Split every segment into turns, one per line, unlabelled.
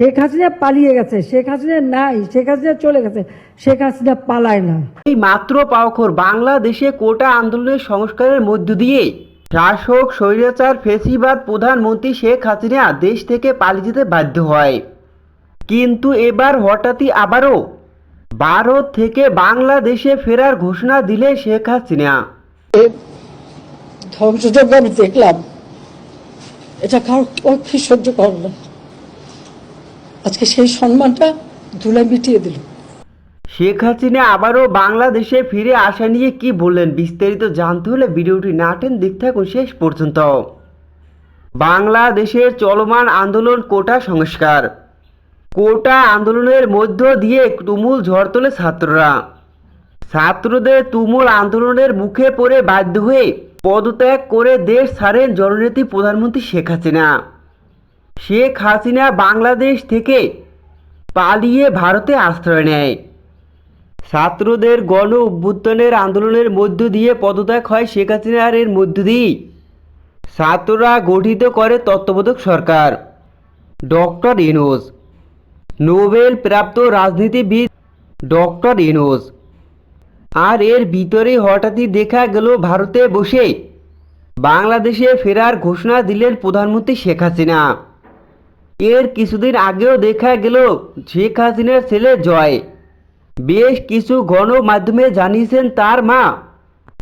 শেখ হাসিনা পালিয়ে গেছে শেখ হাসিনা নাই শেখ হাসিনা চলে গেছে শেখ হাসিনা পালায় না।
এই মাত্র পাওখর বাংলাদেশে কোটা আন্দোলনের সংস্কারের মধ্য দিয়ে শাসক স্বৈরাচার ফেসিবাদ প্রধানমন্ত্রী শেখ হাসিনা দেশ থেকে পালিয়ে যেতে বাধ্য হয়। কিন্তু এবার হঠাৎই আবারও ভারত থেকে বাংলাদেশে ফেরার ঘোষণা দিলে শেখ হাসিনা।
ধ্বংসযজ্ঞ আমি দেখলাম। এটা কারও পক্ষে সহ্য করো না। আজকে সেই সম্মানটা ধুলে মিটিয়ে দিল।
শেখ হাসিনা আবারও বাংলাদেশে ফিরে আসা নিয়ে কি বললেন বিস্তারিত জানতে হলে ভিডিওটি নাটেন দেখতে থাকুন শেষ পর্যন্ত। বাংলাদেশের চলমান আন্দোলন কোটা সংস্কার। কোটা আন্দোলনের মধ্য দিয়ে তুমুল ঝড় তোলে ছাত্ররা। ছাত্রদের তুমুল আন্দোলনের মুখে পড়ে বাধ্য হয়ে পদত্যাগ করে দেশ ছাড়েন জননেত্রী প্রধানমন্ত্রী শেখ হাসিনা। শেখ হাসিনা বাংলাদেশ থেকে পালিয়ে ভারতে আশ্রয় নেয়। ছাত্রদের গণ অভ্যুত্থানের আন্দোলনের মধ্য দিয়ে পদত্যাগ হয় শেখ হাসিনার এর মধ্য দিয়েই। ছাত্ররা গঠিত করে তত্ত্বাবধায়ক সরকার। ডক্টর ইনোজ নোবেল প্রাপ্ত রাজনীতিবিদ ডক্টর ইনোজ আর এর ভিতরে হঠাৎই দেখা গেল ভারতে বসে বাংলাদেশে ফেরার ঘোষণা দিলেন প্রধানমন্ত্রী শেখ হাসিনা। এর কিছুদিন আগেও দেখা গেল শেখ হাসিনার ছেলে জয়। বেশ কিছু গণমাধ্যমে জানিয়েছেন তার মা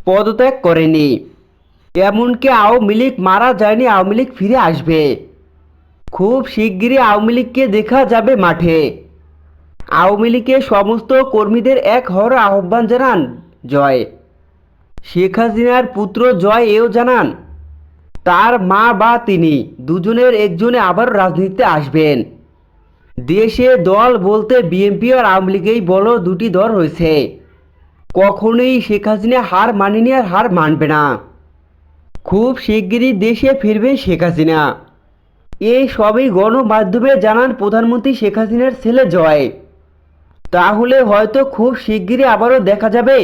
পদত্যাগ করেনি। এমনকি আওয়ামী লীগ মারা যায়নি, আওয়ামী লীগ ফিরে আসবে। খুব শিগগিরই আওয়ামী লীগকে দেখা যাবে মাঠে। আওয়ামী লীগের সমস্ত কর্মীদের এক হওয়ার আহ্বান জানান জয়। শেখ হাসিনার পুত্র জয় এও জানান তার মা বা তিনি দুজনের একজনে আবার রাজনীতিতে আসবেন। দেশে দল বলতে বিএনপি আর আওয়ামী লীগেই বলো দুটি দল রয়েছে। কখনোই শেখ হাসিনা হার মানেনি আর হার মানবে না। খুব শিগগিরই দেশে ফিরবে শেখ হাসিনা। এই সবই গণমাধ্যমে জানান প্রধানমন্ত্রী শেখ হাসিনার ছেলে জয়। তাহলে হয়তো খুব শিগগিরই আবারও দেখা যাবে।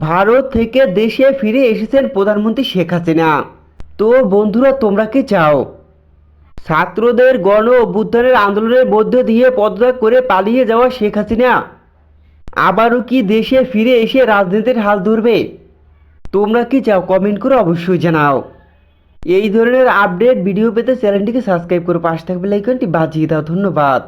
ভারত থেকে দেশে ফিরে এসেছেন প্রধানমন্ত্রী শেখ হাসিনা। তো বন্ধুরা, তোমরা কি চাও? ছাত্রদের গণ অভ্যুত্থানের আন্দোলনের মধ্য দিয়ে পদত্যাগ করে পালিয়ে যাওয়া শেখ হাসিনা। আবারও কি দেশে ফিরে এসে রাজনীতির হাল ধরবে? তোমরা কি চাও? কমেন্ট করে অবশ্যই জানাও। এই ধরনের আপডেট ভিডিও পেতে চ্যানেলটিকে সাবস্ক্রাইব করে পাশে থাকবে লাইকনটি বাজিয়ে দাও। ধন্যবাদ।